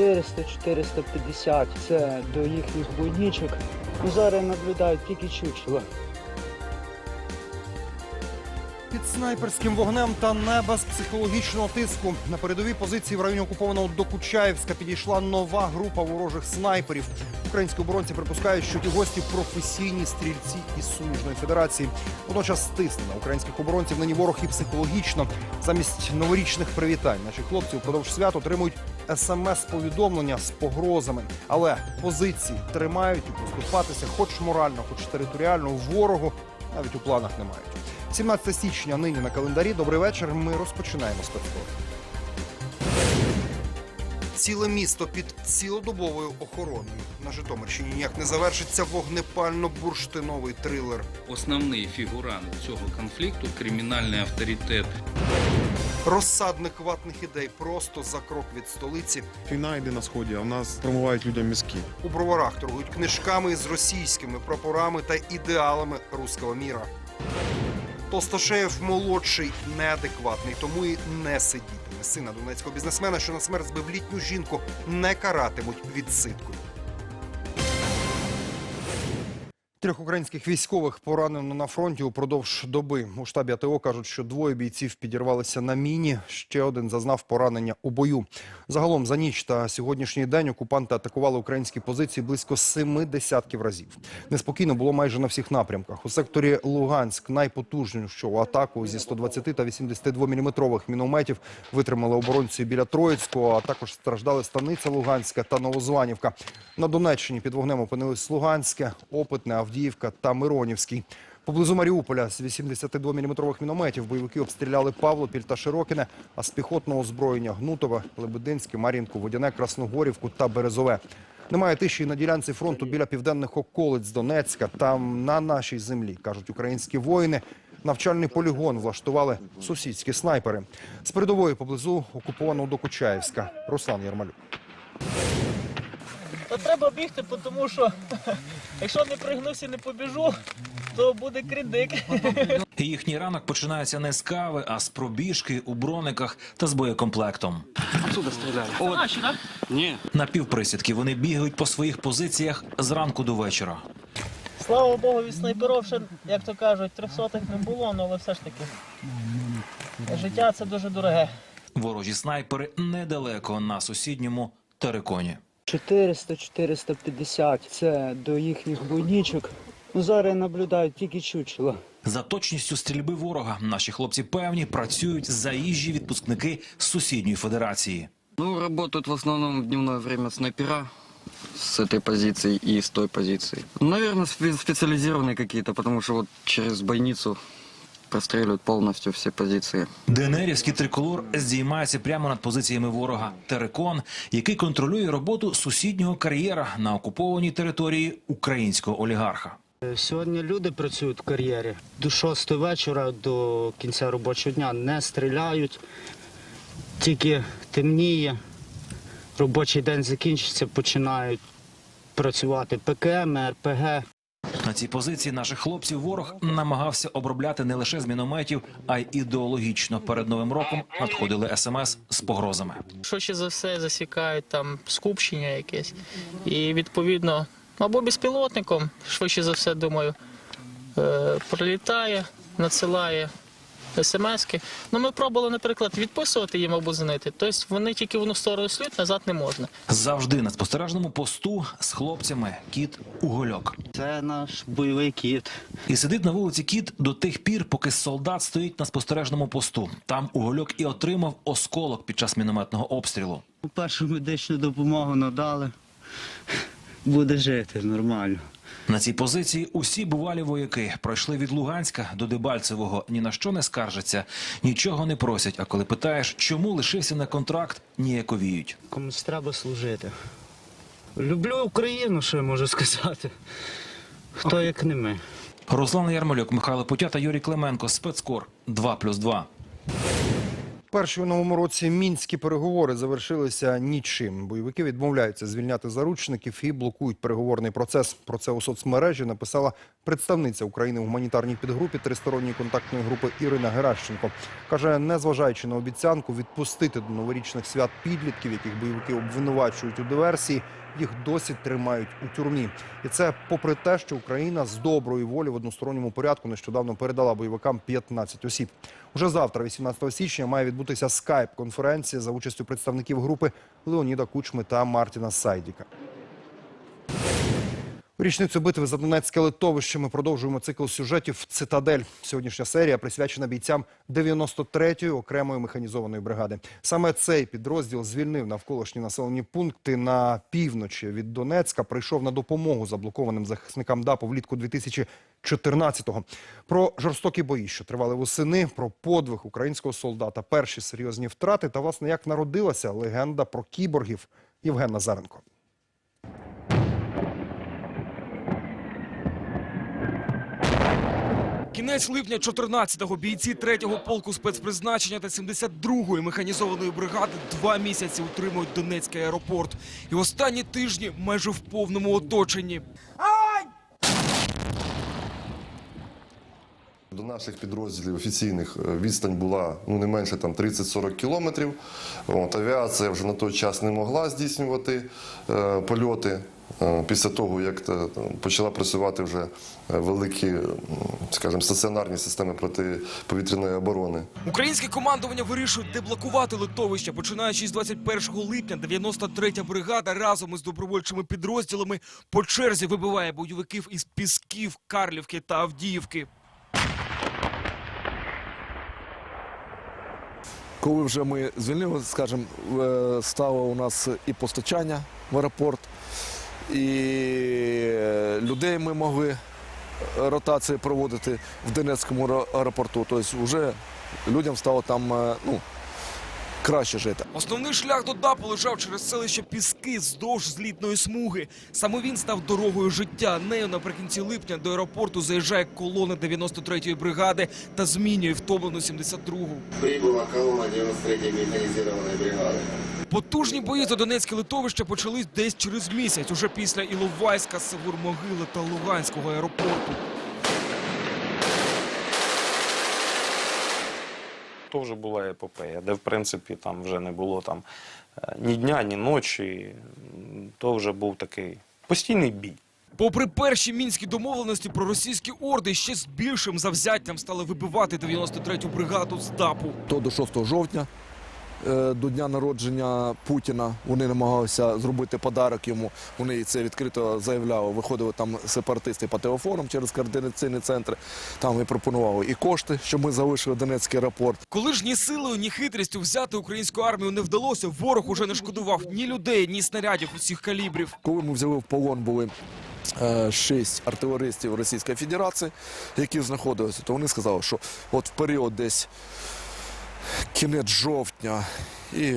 400-450 це до їхніх бойничок. Ну, зараз наблюдають тільки чучело. Під снайперським вогнем та не без психологічного тиску на передовій позиції в районі окупованого Докучаєвська підійшла нова група ворожих снайперів. Українські оборонці припускають, що ті гості професійні стрільці із суміжної федерації. Водночас стисне на українських оборонців нині ворог і психологічно. Замість новорічних привітань наші хлопці впродовж свят отримують смс-повідомлення з погрозами. Але позиції тримають і поступатися, хоч морально, хоч територіально ворогу навіть у планах не мають. 17 січня нині на календарі. Добрий вечір. Ми розпочинаємо спецкор. Ціле місто під цілодобовою охороною на Житомирщині ніяк не завершиться вогнепально-бурштиновий трилер. Основний фігурант цього конфлікту кримінальний авторитет Розсадник ватних ідей просто за крок від столиці. Війна йде на сході, а в нас промивають людям мізки. У броварах торгують книжками з російськими прапорами та ідеалами руського міра. Толстошеєв молодший неадекватний, тому і не сидітиме. Сина донецького бізнесмена, що на смерть збив літню жінку, не каратимуть відсидкою. Трьох українських військових поранено на фронті упродовж доби. У штабі АТО кажуть, що двоє бійців підірвалися на міні. Ще один зазнав поранення у бою. Загалом за ніч та сьогоднішній день окупанти атакували українські позиції близько семи десятків разів. Неспокійно було майже на всіх напрямках. У секторі Луганськ найпотужнішу атаку зі 120 та 82 мм мінометів витримали оборонці біля Троїцького, а також страждали станиця Луганська та Новозванівка. На Донеччині під вогнем опинились Луганське, Опитне, Авдіївка та Миронівський. Поблизу Маріуполя з 82 мм мінометів бойовики обстріляли Павлопіль та Широкине, а з піхотного озброєння Гнутове, Лебединське, Мар'їнку, Водяне, Красногорівку та Березове. Немає тиші на ділянці фронту біля південних околиць Донецька. Там на нашій землі, кажуть українські воїни, навчальний полігон влаштували сусідські снайпери. З передової поблизу окупованого Докучаєвська. Руслан Ярмалюк. Та треба бігти, тому що якщо не пригнусь і не побіжу, то буде крідик. Їхній ранок починається не з кави, а з пробіжки у брониках та з боєкомплектом. Наші, так? На півприсідки вони бігають по своїх позиціях зранку до вечора. Слава Богу, від снайперов ще, як то кажуть, трьохсотих не було, ну, але все ж таки. Життя це дуже дороге. Ворожі снайпери недалеко на сусідньому териконі. 400-450 це до їхніх бойничок. Ну, зараз наблюдають тільки чучело. За точністю стрільби ворога наші хлопці певні працюють заїжджі відпускники з сусідньої федерації. Ну, работают в основном в дневное время снайпера с этой позиции и с той позиции. Наверное, спе- специализированные какие-то, потому что вот через бойницу простреливают полностью все позиции. ДНРівський триколор здіймається прямо над позиціями ворога Терекон, який контролює роботу сусіднього кар'єра на окупованій території українського олігарха. Сьогодні люди працюють в кар'єрі. До 6 вечора, до кінця робочого дня не стріляють, тільки темніє. Робочий день закінчиться, починають працювати ПКМ, РПГ. На цій позиції наших хлопців ворог намагався обробляти не лише з мінометів, а й ідеологічно. Перед новим роком надходили смс з погрозами. Швидше за все засікають там скупчення якесь. І відповідно, або безпілотником, швидше за все, думаю, е, прилітає, надсилає смски. Ну, ми пробували, наприклад, відписувати їм або дзвонити. Тобто вони тільки в одну сторону слід, назад не можна. Завжди на спостережному посту з хлопцями кіт Угольок. Це наш бойовий кіт. І сидить на вулиці кіт до тих пір, поки солдат стоїть на спостережному посту. Там Угольок і отримав осколок під час мінометного обстрілу. Першу медичну допомогу надали. Буде жити нормально. На цій позиції усі бувалі вояки пройшли від Луганська до Дебальцевого. Ні на що не скаржаться, нічого не просять. А коли питаєш, чому лишився на контракт, ніяковіють. Комусь треба служити. Люблю Україну, що я можу сказати. Хто як не ми. Руслан Ярмолюк, Михайло Путя та Юрій Клименко. Спецкор 2+,2. Перші у новому році мінські переговори завершилися нічим. Бойовики відмовляються звільняти заручників і блокують переговорний процес. Про це у соцмережі написала представниця України в гуманітарній підгрупі тристоронньої контактної групи Ірина Геращенко. Каже, незважаючи на обіцянку відпустити до новорічних свят підлітків, яких бойовики обвинувачують у диверсії, їх досі тримають у тюрмі. І це попри те, що Україна з доброї волі в односторонньому порядку нещодавно передала бойовикам 15 осіб. Уже завтра, 18 січня, має відбутися скайп-конференція за участю представників групи Леоніда Кучми та Мартіна Сайдіка. Річницю битви за Донецьке литовище ми продовжуємо цикл сюжетів «Цитадель». Сьогоднішня серія присвячена бійцям 93-ї окремої механізованої бригади. Саме цей підрозділ звільнив навколишні населені пункти на півночі від Донецька. Прийшов на допомогу заблокованим захисникам ДАПу влітку 2014-го. Про жорстокі бої, що тривали восени, про подвиг українського солдата, перші серйозні втрати та, власне, як народилася легенда про кіборгів Євген Назаренко. Кінець липня 14-го бійці 3-го полку спецпризначення та 72-ї механізованої бригади два місяці утримують Донецький аеропорт. І останні тижні майже в повному оточенні. До наших підрозділів офіційних е, відстань була ну, не менше там 30-40 кілометрів. От, авіація вже на той час не могла здійснювати е, польоти. Е, Після того, як почала працювати вже е, великі, скажімо, стаціонарні системи протиповітряної оборони. Українське командування вирішує деблокувати литовище. Починаючи з 21 липня, 93-я бригада разом із добровольчими підрозділами по черзі вибиває бойовиків із Пісків, Карлівки та Авдіївки. Коли вже ми звільнили, скажімо, е, стало у нас і постачання в аеропорт, і е, людей ми могли ротації проводити в Донецькому аеропорту. Тобто вже людям стало там е, ну, краще жити. Основний шлях до ДАПу лежав через селище Піски вздовж злітної смуги. Саме він став дорогою життя. Нею наприкінці липня до аеропорту заїжджає колона 93-ї бригади та змінює втомлену 72-гу. Прибыла колонна 93-й механизированной бригады. Потужні бої за Донецьке литовище почались десь через місяць, уже після Іловайська, Севурмогили та Луганського аеропорту. То вже була епопея, де в принципі там вже не було там е, ні дня, ні ночі. То вже був такий постійний бій. Попри перші мінські домовленості про російські орди, ще з більшим завзяттям стали вибивати 93-ю бригаду з ДАПу. То до 6 жовтня, до дня народження Путіна, вони намагалися зробити подарок йому. Вони це відкрито заявляли. Виходили там сепаратисти по телефонам через координаційні центри. Там і пропонували і кошти, щоб ми залишили Донецький аеропорт. Коли ж ні силою, ні хитрістю взяти українську армію не вдалося, ворог уже не шкодував ні людей, ні снарядів усіх калібрів. Коли ми взяли в полон, були е, шість артилеристів Російської Федерації, які знаходилися, то вони сказали, що от в період десь кінець жовтня і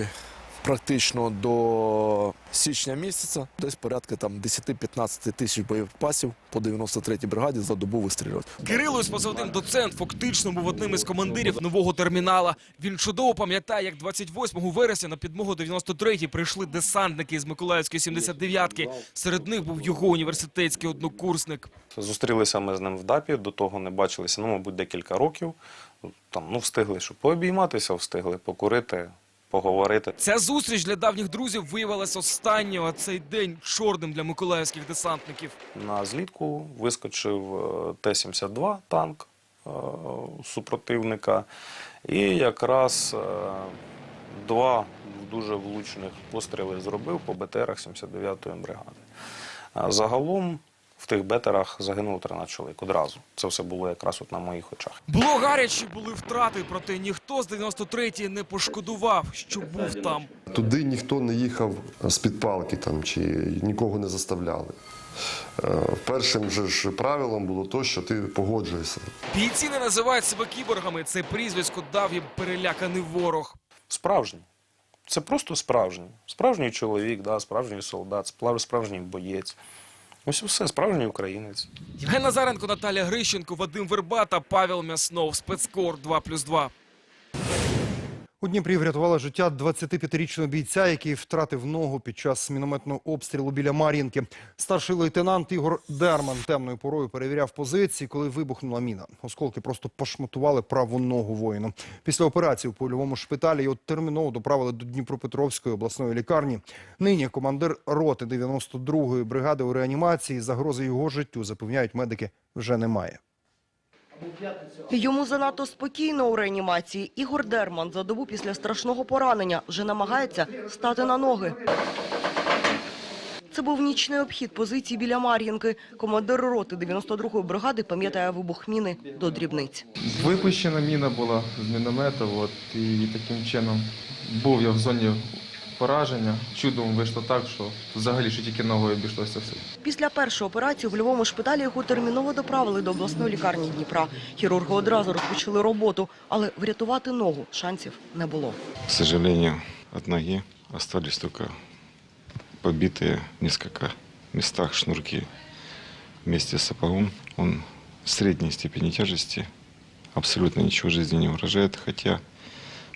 практично до січня місяця десь порядка там 10-15 тисяч боєприпасів по 93-й бригаді за добу вистрілювати. Кирило з позивним доцент фактично був одним із командирів нового термінала. Він чудово пам'ятає, як 28 вересня на підмогу 93-й прийшли десантники з Миколаївської 79-ки. Серед них був його університетський однокурсник. Зустрілися ми з ним в ДАПі, до того не бачилися, ну, мабуть, декілька років. Там, ну, встигли, що пообійматися, встигли покурити, поговорити. Ця зустріч для давніх друзів виявилася останньою, а цей день чорним для миколаївських десантників. На злітку вискочив е, Т-72 танк е, супротивника. І якраз е, два дуже влучних постріли зробив по БТРах 79-ї бригади. А Загалом в тих БТРах загинуло 13 чоловік одразу. Це все було якраз от на моїх очах. Було гаряче, були втрати, проте ніхто з 93-ї не пошкодував, що був там. Туди ніхто не їхав з-під палки там, чи нікого не заставляли. Е, Першим же ж правилом було то, що ти погоджуєшся. Бійці не називають себе кіборгами. Це прізвисько дав їм переляканий ворог. Справжній. Це просто справжній. Справжній чоловік, да, справжній солдат, справжній боєць. Ось і все, справжній українець. Євген Назаренко, Наталя Грищенко, Вадим Вербата, Павел Мяснов. Спецкор 2+,2. У Дніпрі врятувала життя 25-річного бійця, який втратив ногу під час мінометного обстрілу біля Мар'їнки. Старший лейтенант Ігор Дерман темною порою перевіряв позиції, коли вибухнула міна. Осколки просто пошматували праву ногу воїну. Після операції у польовому шпиталі його терміново доправили до Дніпропетровської обласної лікарні. Нині командир роти 92-ї бригади у реанімації. Загрози його життю, запевняють медики, вже немає. Йому занадто спокійно у реанімації. Ігор Дерман за добу після страшного поранення вже намагається стати на ноги. Це був нічний обхід позиції біля Мар'їнки. Командир роти 92-ї бригади пам'ятає вибух міни до дрібниць. Випущена міна була з міномета, от, і таким чином був я в зоні пораження. Чудом вийшло так, що взагалі що тільки ногою обійшлося все. Після першої операції у польовому шпиталі його терміново доправили до обласної лікарні Дніпра. Хірурги одразу розпочали роботу, але врятувати ногу шансів не було. К сожалению, от ноги остались только побитые в несколько местах шнурки. Вместе с сапогом он средней степени тяжести, абсолютно ничего жизни не угрожает, хотя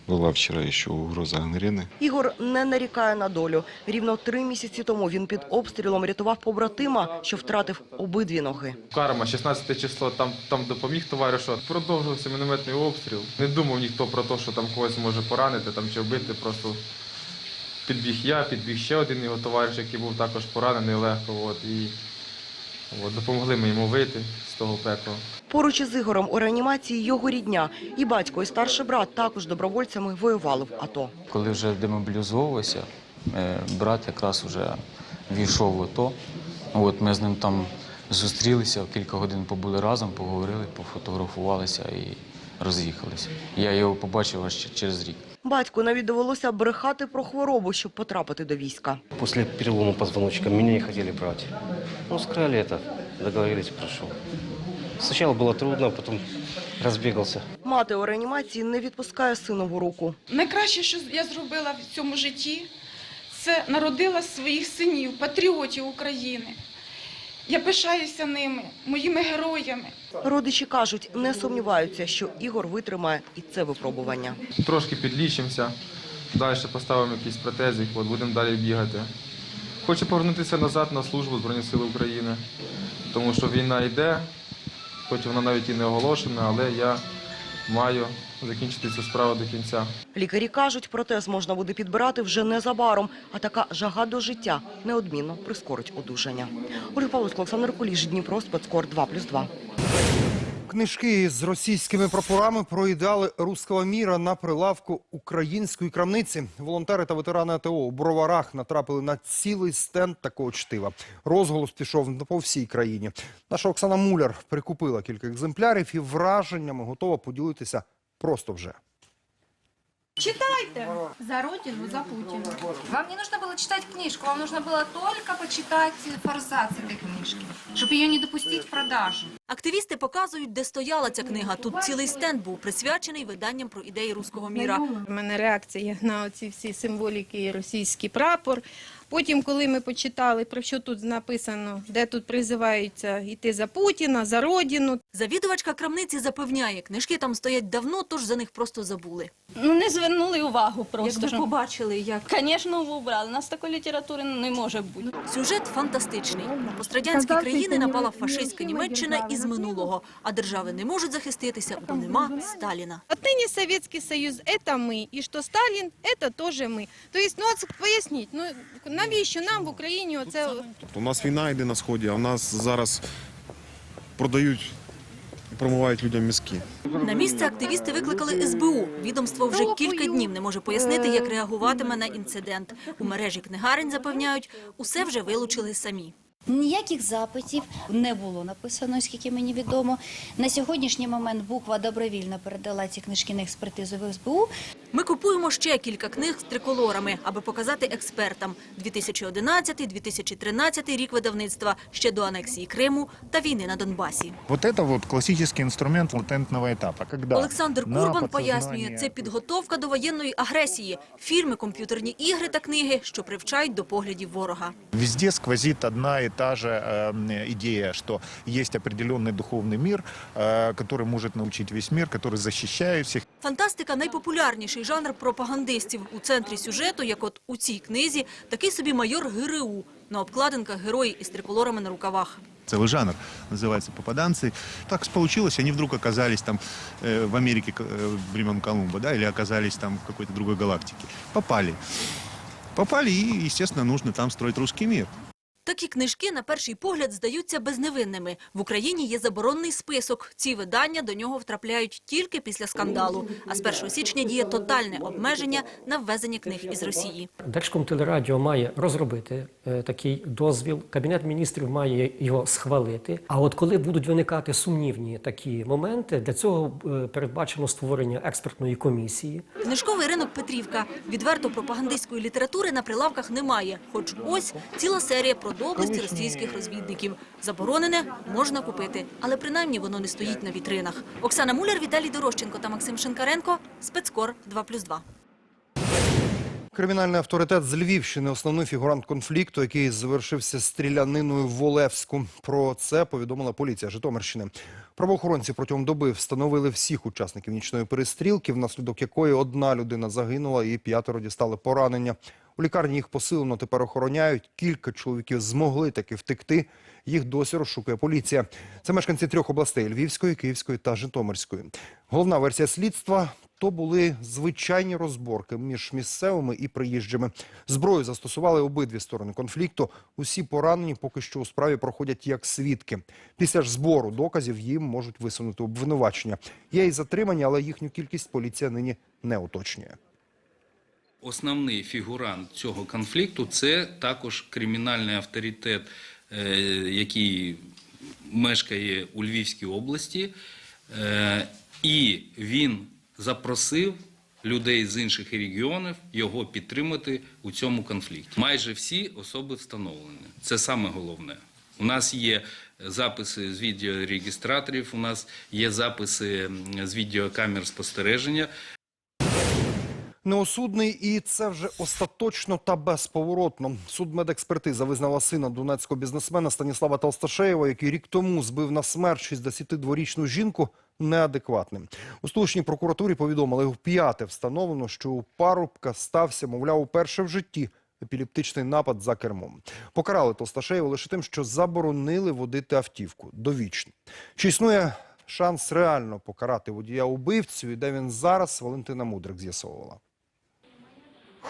была вчера еще угроза гангрены. Ігор не нарікає на долю. Рівно три місяці тому він під обстрілом рятував побратима, що втратив обидві ноги. Карма, 16 число, там, там допоміг товаришу. Продовжився мінометний обстріл. Не думав ніхто про те, що там когось може поранити там, чи вбити. Просто підбіг я, підбіг ще один його товариш, який був також поранений легко. От, і от, допомогли ми йому вийти з того пекла. Поруч із Ігорем у реанімації його рідня. І батько, і старший брат також добровольцями воювали в АТО. Коли вже демобілізовувався, е, брат якраз вже війшов в АТО. От ми з ним там зустрілися, кілька годин побули разом, поговорили, пофотографувалися і роз'їхалися. Я його побачив аж ще- через рік. Батьку навіть довелося брехати про хворобу, щоб потрапити до війська. После перелома позвоночника меня не хотели брать. Ну, сказали это, договорились, прошел. Сначала было трудно, потом разбегался. Мати у реанімації не відпускає синову руку. Найкраще, що я зробила в цьому житті, це народила своїх синів, патріотів України. Я пишаюся ними, моїми героями. Родичі кажуть, не сумніваються, що Ігор витримає і це випробування. Трошки підлічимося, далі поставимо якісь протези, от, будемо далі бігати. Хочу повернутися назад на службу Збройних сил України, тому що війна йде, хоч вона навіть і не оголошена, але я маю закінчити цю справу до кінця. Лікарі кажуть, протез можна буде підбирати вже незабаром, а така жага до життя неодмінно прискорить одужання. Ольга Павловська, Олександр Куліш, Дніпро, Спецкор 2+,2. Книжки з російськими прапорами проїдали руського міра на прилавку української крамниці. Волонтери та ветерани АТО у Броварах натрапили на цілий стенд такого чтива. Розголос пішов по всій країні. Наша Оксана Муляр прикупила кілька екземплярів і враженнями готова поділитися просто вже. Читайте! За Родину, за Путіна. Вам не нужно было читать книжку, вам нужно было только почитать форзац этой книжки, чтобы ее не допустить в продажу. Активісти показують, де стояла ця книга. Тут цілий стенд був присвячений виданням про ідеї руського міра. У мене реакція на ці всі символіки і російський прапор. Потім, коли ми почитали, про що тут написано, де тут призиваються йти за Путіна, за Родину. Завідувачка крамниці запевняє, книжки там стоять давно, тож за них просто забули. Ну не звернули увагу просто. Якби побачили, як Звісно, убрали. У нас такої літератури не може бути. сюжет фантастичний. На пострадянські країни напала фашистська Німеччина із минулого, а держави не можуть захиститися, бо нема Сталіна. Отныне Советский Союз – это мы, и что Сталин – это тоже мы. То есть, ну от поясніть, ну навіщо нам в Україні оце... Тобто У нас війна йде на сході, а в нас зараз продають і промивають людям мізки. На місце активісти викликали СБУ. Відомство вже кілька днів не може пояснити, як реагуватиме на інцидент. У мережі книгарень запевняють, усе вже вилучили самі. Ніяких запитів не було написано, скільки мені відомо. На сьогоднішній момент буква добровільно передала ці книжки на експертизу в СБУ. Ми купуємо ще кілька книг з триколорами, аби показати експертам. 2011-2013 рік видавництва, ще до анексії Криму та війни на Донбасі. Вот это вот классический инструмент латентного этапа. Когда Олександр Курбан пояснює, це підготовка до воєнної агресії, фільми, комп'ютерні ігри та книги, що привчають до поглядів ворога. Везде сквозит одна и та же э, идея, что есть определенный духовный мир, э, который может научить весь мир, который защищает всех. Фантастика – найпопулярніший жанр пропагандистів. У центрі сюжету, як от у цій книзі, такий собі майор ГРУ. На обкладинках герої із триколорами на рукавах. Целый жанр называется «Попаданцы». Так получилось, они вдруг оказались там э, в Америке э, времен Колумба, да, или оказались там в какой-то другой галактике. Попали. Попали, и, естественно, нужно там строить русский мир. Такі книжки на перший погляд здаються безневинними. В Україні є заборонний список. Ці видання до нього втрапляють тільки після скандалу. А з 1 січня діє тотальне обмеження на ввезення книг із Росії. Держкомтелерадіо має розробити е, такий дозвіл, Кабінет міністрів має його схвалити. А от коли будуть виникати сумнівні такі моменти, для цього е, передбачено створення експертної комісії. Книжковий ринок Петрівка. Відверто пропагандистської літератури на прилавках немає. Хоч ось ціла серія про доблесті російських розвідників. Заборонене можна купити, але принаймні воно не стоїть на вітринах. Оксана Муляр, Віталій Дорощенко та Максим Шинкаренко. Спецкор 2+,2. Кримінальний авторитет з Львівщини, основний фігурант конфлікту, який завершився стріляниною в Олевську. Про це повідомила поліція Житомирщини. Правоохоронці протягом доби встановили всіх учасників нічної перестрілки, внаслідок якої одна людина загинула і п'ятеро дістали поранення. У лікарні їх посилено тепер охороняють. Кілька чоловіків змогли таки втекти. Їх досі розшукує поліція. Це мешканці трьох областей Львівської, Київської та Житомирської. Головна версія слідства то були звичайні розборки між місцевими і приїжджими. Зброю застосували обидві сторони конфлікту. Усі поранені поки що у справі проходять як свідки. Після ж збору доказів їм можуть висунути обвинувачення. Є і затримані, але їхню кількість поліція нині не уточнює. Основний фігурант цього конфлікту це також кримінальний авторитет, е, який мешкає у Львівській області, Е, і він запросив людей з інших регіонів його підтримати у цьому конфлікті. Майже всі особи встановлені. Це саме головне. У нас є записи з відеореєстраторів, у нас є записи з відеокамер спостереження. Неосудний і це вже остаточно та безповоротно. Судмедекспертиза визнала сина донецького бізнесмена Станіслава Толсташеєва, який рік тому збив на смерть 62-річну жінку, неадекватним. У столичній прокуратурі повідомили, вп'яте встановлено, що у парубка стався, мовляв, уперше в житті епілептичний напад за кермом. Покарали Толсташеєва лише тим, що заборонили водити автівку довічно. Чи існує шанс реально покарати водія-убивцю і де він зараз, Валентина Мудрик з'ясовувала.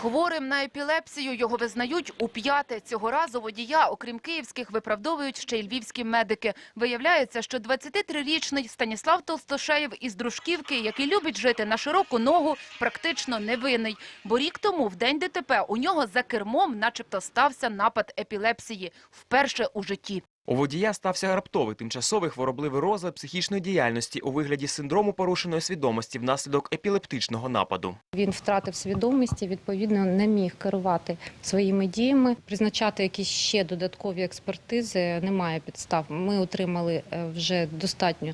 Хворим на епілепсію його визнають у п'яте. Цього разу водія, окрім київських, виправдовують ще й львівські медики. Виявляється, що 23-річний Станіслав Толстошеєв із Дружківки, який любить жити на широку ногу, практично невинний. Бо рік тому, в день ДТП, у нього за кермом начебто стався напад епілепсії. Вперше у житті. У водія стався раптовий тимчасовий хворобливий розлад психічної діяльності у вигляді синдрому порушеної свідомості внаслідок епілептичного нападу. Він втратив свідомість і, відповідно, не міг керувати своїми діями. Призначати якісь ще додаткові експертизи немає підстав. Ми отримали е, вже достатню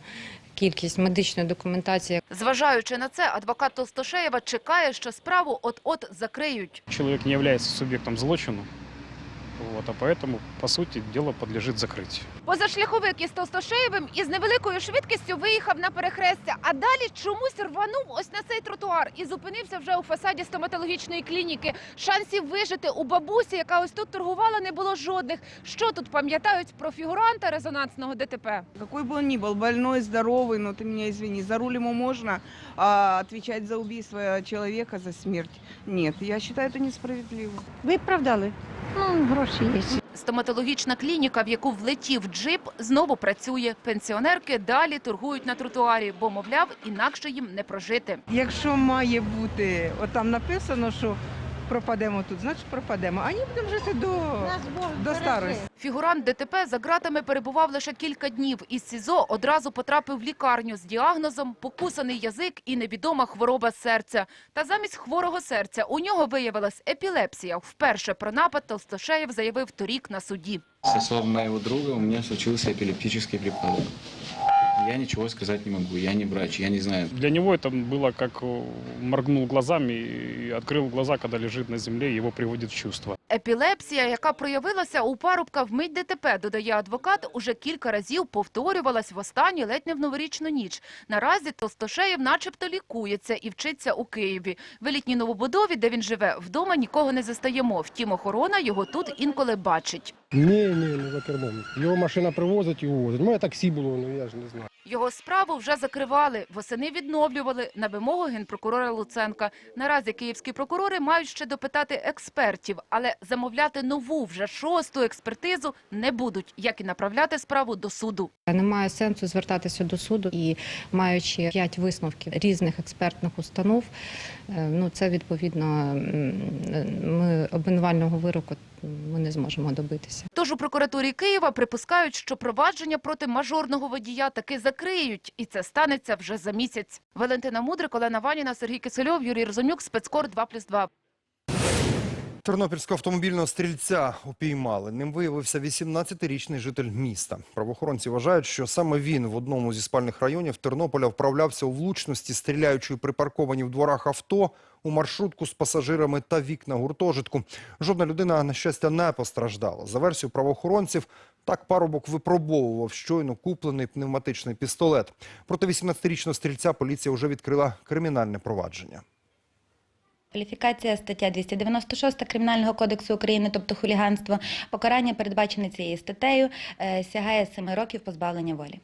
кількість медичної документації. Зважаючи на це, адвокат Толстошеєва чекає, що справу от-от закриють. Человек не является субъектом злочину, вот, а поэтому, по сути, дело подлежит закрытию. Позашляховик із Толстошеєвим із невеликою швидкістю виїхав на перехрестя, а далі чомусь рванув ось на цей тротуар і зупинився вже у фасаді стоматологічної клініки. Шансів вижити у бабусі, яка ось тут торгувала, не було жодних. Що тут пам'ятають про фігуранта резонансного ДТП? Какой бы он ни был, больной, здоровый, но ты меня извини, за руль ему можно, а отвечать за убийство человека, за смерть нет. Я считаю, это несправедливо. Виправдали. Ну, гроші є. Стоматологічна клініка, в яку влетів джип, знову працює. Пенсіонерки далі торгують на тротуарі, бо, мовляв, інакше їм не прожити. Якщо має бути, от там написано, що пропадемо тут, значить пропадемо. А ні, будемо жити до, до старості. Фігурант ДТП за ґратами перебував лише кілька днів. Із СІЗО одразу потрапив в лікарню з діагнозом покусаний язик і невідома хвороба серця. Та замість хворого серця у нього виявилась епілепсія. Вперше про напад Толстошеєв заявив торік на суді. Со слов моего друга у меня случился эпилептический припадок. Я ничего сказать не могу, я не врач, я не знаю. Для него это было как э, моргнул глазами и открыл глаза, когда лежит на земле, и его приводит в чувство. Епілепсія, яка проявилася у парубка в мить ДТП, додає адвокат, уже кілька разів повторювалась в останню ледь не в новорічну ніч. Наразі Толстошеєв начебто лікується і вчиться у Києві. В елітній новобудові, де він живе, вдома нікого не застаємо. Втім, охорона його тут інколи бачить. Ні, ні, не за кермом. Його машина привозить і увозить. Моє таксі було, ну я ж не знаю. Його справу вже закривали, восени відновлювали на вимогу генпрокурора Луценка. Наразі київські прокурори мають ще допитати експертів, але замовляти нову, вже шосту експертизу не будуть, як і направляти справу до суду. Немає сенсу звертатися до суду і маючи п'ять висновків різних експертних установ, е, ну це відповідно ми обвинувального вироку ми не зможемо добитися. Тож у прокуратурі Києва припускають, що провадження проти мажорного водія таки закриють, і це станеться вже за місяць. Валентина Мудрик, Олена Ваніна, Сергій Кисельов, Юрій Розумюк, спецкор 2+,2. Тернопільського автомобільного стрільця упіймали. Ним виявився 18-річний житель міста. Правоохоронці вважають, що саме він в одному зі спальних районів Тернополя вправлявся у влучності, стріляючи припарковані в дворах авто, у маршрутку з пасажирами та вікна гуртожитку. Жодна людина, на щастя, не постраждала. За версією правоохоронців, так парубок випробовував щойно куплений пневматичний пістолет. Проти 18-річного стрільця поліція вже відкрила кримінальне провадження. Кваліфікація стаття 296 Кримінального кодексу України, тобто хуліганство. Покарання, передбачене цією статтею, е, сягає 7 років позбавлення волі.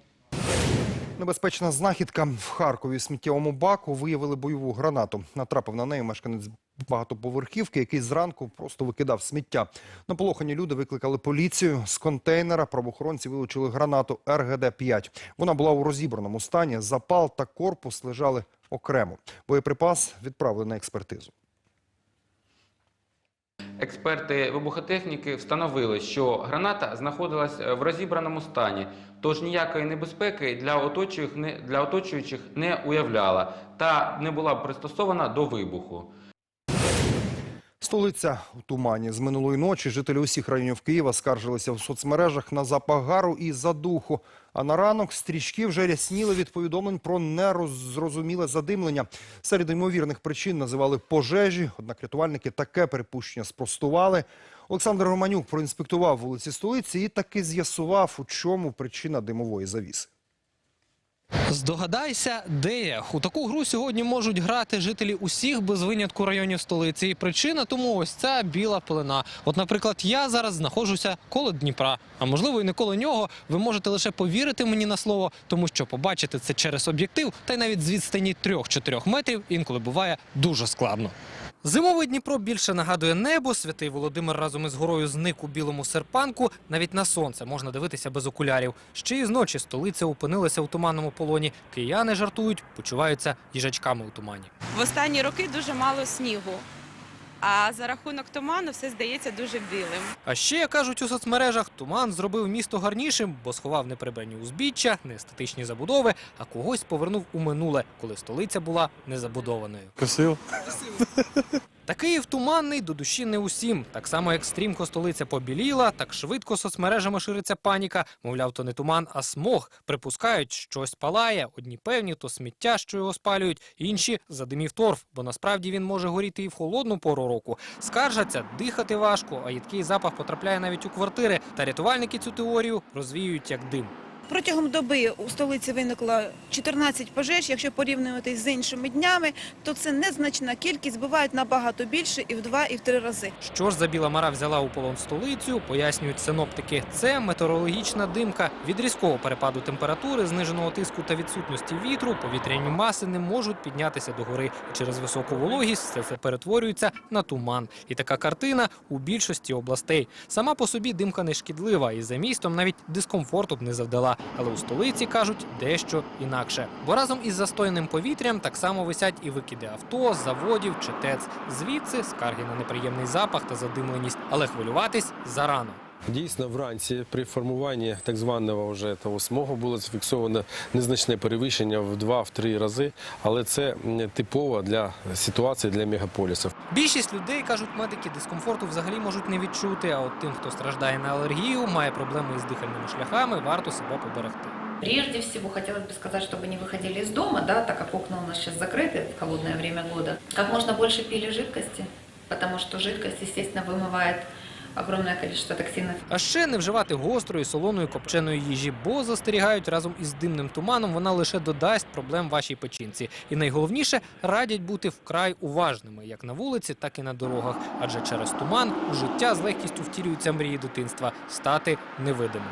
Небезпечна знахідка в Харкові сміттєвому баку виявили бойову гранату. Натрапив на неї мешканець багатоповерхівки, який зранку просто викидав сміття. Наполохані люди викликали поліцію. З контейнера правоохоронці вилучили гранату РГД-5. Вона була у розібраному стані. Запал та корпус лежали окремо. Боєприпас відправили на експертизу. Експерти вибухотехніки встановили, що граната знаходилась в розібраному стані, тож ніякої небезпеки для оточуючих не, для оточуючих не уявляла та не була пристосована до вибуху. Столиця у тумані. З минулої ночі жителі усіх районів Києва скаржилися в соцмережах на запах гару і задуху. А на ранок стрічки вже рясніли від повідомлень про нерозрозуміле задимлення. Серед ймовірних причин називали пожежі, однак рятувальники таке припущення спростували. Олександр Романюк проінспектував вулиці столиці і таки з'ясував, у чому причина димової завіси. Здогадайся, де я. У таку гру сьогодні можуть грати жителі усіх без винятку районів столиці. І причина тому ось ця біла пелена. От, наприклад, я зараз знаходжуся коло Дніпра, а можливо і не коло нього. Ви можете лише повірити мені на слово, тому що побачити це через об'єктив, та й навіть з відстані 3-4 метрів інколи буває дуже складно. Зимовий Дніпро більше нагадує небо. Святий Володимир разом із горою зник у білому серпанку. Навіть на сонце можна дивитися без окулярів. Ще й зночі столиця опинилася у туманному полоні. Кияни жартують, почуваються їжачками у тумані. В останні роки дуже мало снігу, а за рахунок туману все здається дуже білим. А ще, як кажуть у соцмережах, туман зробив місто гарнішим, бо сховав неприбрані узбіччя, неестетичні забудови, а когось повернув у минуле, коли столиця була незабудованою. Красиво. Та Київ туманний до душі не усім. Так само, як стрімко столиця побіліла, так швидко соцмережами шириться паніка. Мовляв, то не туман, а смог. Припускають, щось палає. Одні певні, то сміття, що його спалюють, інші задимів торф, бо насправді він може горіти і в холодну пору року. Скаржаться, дихати важко, а їдкий запах потрапляє навіть у квартири. Та рятувальники цю теорію розвіюють як дим. Протягом доби у столиці виникло 14 пожеж. Якщо порівнювати з іншими днями, то це незначна кількість, бувають набагато більше і в два, і в три рази. Що ж за біла мара взяла у полон столицю, пояснюють синоптики. Це метеорологічна димка. Від різкого перепаду температури, зниженого тиску та відсутності вітру повітряні маси не можуть піднятися до гори. Через високу вологість це все перетворюється на туман. І така картина у більшості областей. Сама по собі димка не шкідлива, і за містом навіть дискомфорту б не завдала. Але у столиці кажуть дещо інакше. Бо разом із застойним повітрям так само висять і викиди авто, заводів чи ТЕЦ. Звідси скарги на неприємний запах та задимленість, але хвилюватись зарано. Дійсно, вранці при формуванні так званого вже того смогу було зафіксовано незначне перевищення в 2-3 рази, але це м, типово для ситуації для мегаполісів. Більшість людей кажуть, медики дискомфорту взагалі можуть не відчути. А от тим, хто страждає на алергію, має проблеми із дихальними шляхами, варто себе поберегти. Прежде всего, хотелось бы сказать, чтобы не выходили из дома, да, так как окна у нас сейчас закрыты в холодное время года. Как можно больше пили жидкости, потому что жидкость, естественно, вымывает огромное количество токсинов. А ще не вживати гострої, солоної, копченої їжі, бо застерігають разом із димним туманом, вона лише додасть проблем вашій печінці. І найголовніше радять бути вкрай уважними як на вулиці, так і на дорогах. Адже через туман у життя з легкістю втілюються мрії дитинства стати невидимим.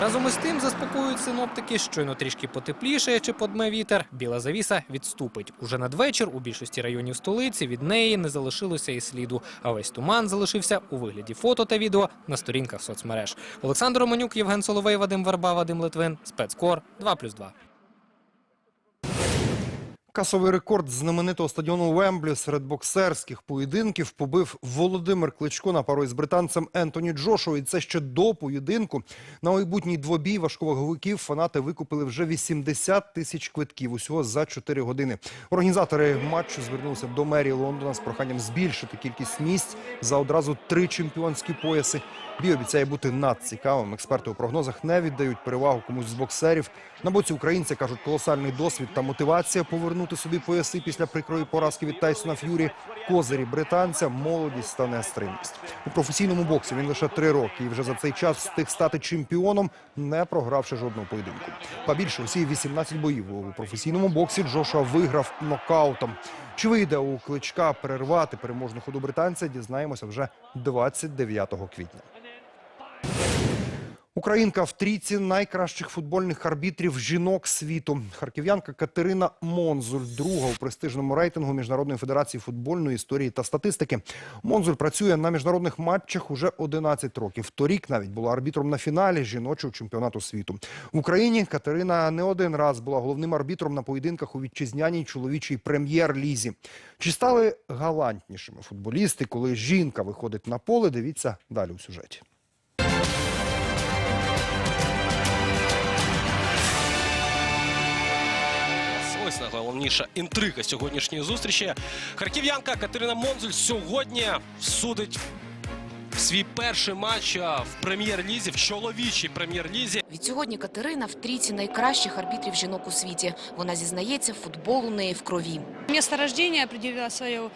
Разом із тим заспокоюють синоптики, щойно трішки потепліше чи подме вітер, біла завіса відступить. Уже надвечір у більшості районів столиці від неї не залишилося і сліду, а весь туман залишився у вигляді фото та відео на сторінках соцмереж. Олександр Романюк, Євген Соловей, Вадим Верба, Вадим Литвин, спецкор 2+,2. Касовий рекорд знаменитого стадіону Вемблі серед боксерських поєдинків побив Володимир Кличко на пару із британцем Ентоні Джошуа. І це ще до поєдинку. На майбутній двобій важковаговиків фанати викупили вже 80 тисяч квитків усього за 4 години. Організатори матчу звернулися до мерії Лондона з проханням збільшити кількість місць за одразу три чемпіонські пояси. Бій обіцяє бути надцікавим. Експерти у прогнозах не віддають перевагу комусь з боксерів. На боці українця кажуть, колосальний досвід та мотивація повернути собі пояси після прикрої поразки від Тайсона Ф'юрі. Козирі британця, молодість та нестримність. У професійному боксі він лише три роки і вже за цей час встиг стати чемпіоном, не програвши жодного поєдинку. Па більше усі 18 боїв у професійному боксі Джошуа виграв нокаутом. Чи вийде у кличка перервати переможну ходу британця? Дізнаємося вже 29 квітня. Українка в трійці найкращих футбольних арбітрів жінок світу. Харків'янка Катерина Монзуль, друга у престижному рейтингу Міжнародної федерації футбольної історії та статистики. Монзуль працює на міжнародних матчах уже 11 років. Торік навіть була арбітром на фіналі жіночого чемпіонату світу. В Україні Катерина не один раз була головним арбітром на поєдинках у вітчизняній чоловічій прем'єр-лізі. Чи стали галантнішими футболісти, коли жінка виходить на поле? Дивіться далі у сюжеті. Ось найголовніша інтрига сьогоднішньої зустрічі. Харків'янка Катерина Монзуль сьогодні судить свій перший матч в прем'єр-лізі, в чоловічій прем'єр-лізі. Відсьогодні Катерина в трійці найкращих арбітрів жінок у світі. Вона зізнається, футбол у неї в крові. Место рождения определило свою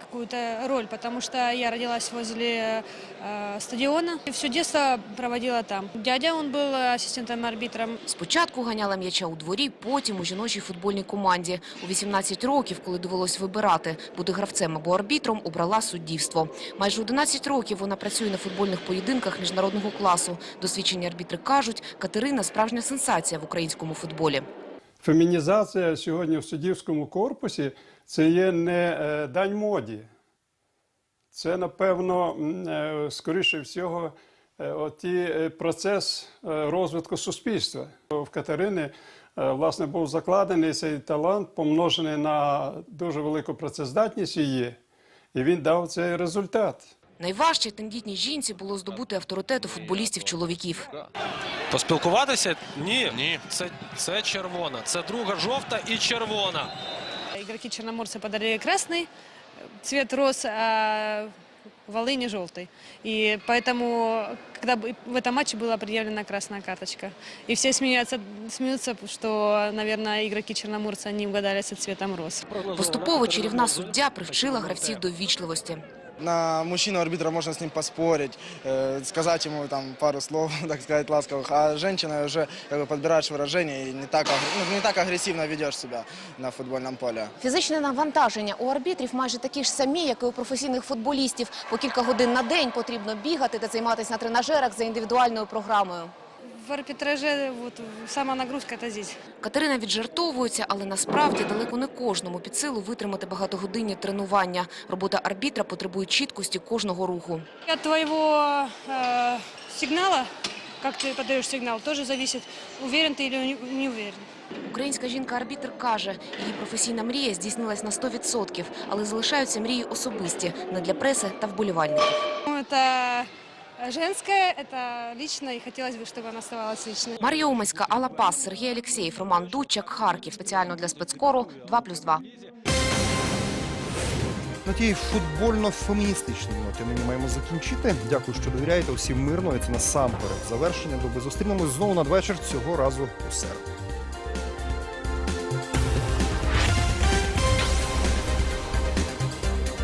какую-то роль, потому что я родилась возле э, стадиона. И все детство проводила там. Дядя, он был ассистентом-арбитром. Спочатку ганяла м'яча у дворі, потім у жіночій футбольній команді. У 18 років, коли довелось вибирати, бути гравцем або арбітром, обрала суддівство. Майже 11 років вона працює на футбольних поєдинках міжнародного класу. Досвідчені арбітри кажуть, Катерина – справжня сенсація в українському футболі. Фемінізація сьогодні в суддівському корпусі це є не е, дань моді. Це, напевно, е, скоріше всього, е, оті, процес розвитку суспільства. В Катерини власне був закладений цей талант, помножений на дуже велику працездатність її, і він дав цей результат. Найважче тендітній жінці було здобути авторитет у футболістів-чоловіків. Поспілкуватися? Ні. Ні. Це, це червона. Це друга жовта і червона Игроки Черноморца подарили красный цвет роз, а Волыни желтый. И поэтому, когда бы- в этом матче была предъявлена красная карточка. И все смеются, смеются что, наверное, игроки Черноморца не угадали со цветом роз. Поступово чарівна суддя привчила гравців до ввічливості. На мужчину-арбитра можно с ним поспорить, э, сказать ему там пару слов, так сказать, ласковых, а женщина уже как бы, подбираешь выражения и не так, аг- ну, не так агрессивно ведешь себя на футбольном поле. Фізичне навантаження у арбітрів майже такі ж самі, як і у професійних футболістів. По кілька годин на день потрібно бігати та займатися на тренажерах за індивідуальною програмою. В арбитраже вот, сама нагрузка это здесь. Катерина віджартовується, але насправді далеко не кожному під силу витримати багатогодинні тренування. Робота арбітра потребує чіткості кожного руху. От твоего э, сигнала, как ты подаешь сигнал, тоже зависит, уверен ты или не- не уверен. Українська жінка-арбітр каже, її професійна мрія здійснилась на 100%, але залишаються мрії особисті, не для преси та вболівальників. Ну, Это женское, это лично, и хотелось бы, чтобы она оставалась личной. Марія Уманська, Алла Пас, Сергій Алєксєєв, Роман Дудчак, Харків. Спеціально для спецкору 2+,2. На тій футбольно-феміністичній ноті нині маємо закінчити. Дякую, що довіряєте усім мирно. І це насамперед завершення доби. Зустрінемось знову надвечір цього разу у середу.